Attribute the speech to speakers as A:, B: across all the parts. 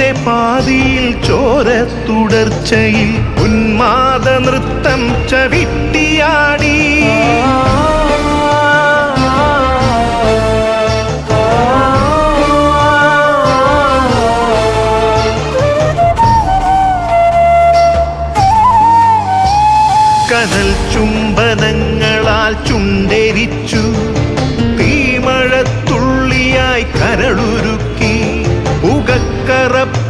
A: ആണന്റെ പാതിയിൽ ചോര തുടർച്ചയിൽ ഉന്മാദ നൃത്തം ചവിട്ടിയാടി. കനൽ ചുംബനങ്ങളാൽ ചുണ്ടരിച്ചു.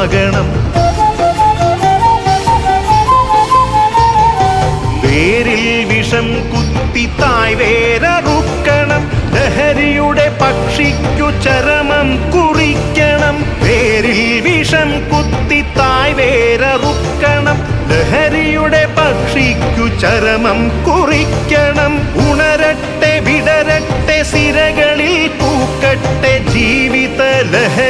A: പ്രതിരോധമാകണം വേരിൽ വിഷം കുത്തി തായ് വേരറുക്കണം. ലഹരിയുടെ പക്ഷിക്കു ചരമം കുറിക്കണം. വേരിൽ വിഷം കുത്തി തായ് വേരറുക്കണം. ലഹരിയുടെ പക്ഷിക്കു ചരമം കുറിക്കണം. ഉണരട്ടെ വിടരട്ടെ സിരകളിൽ പൂക്കട്ടെ ജീവിത ലഹരിയുടെ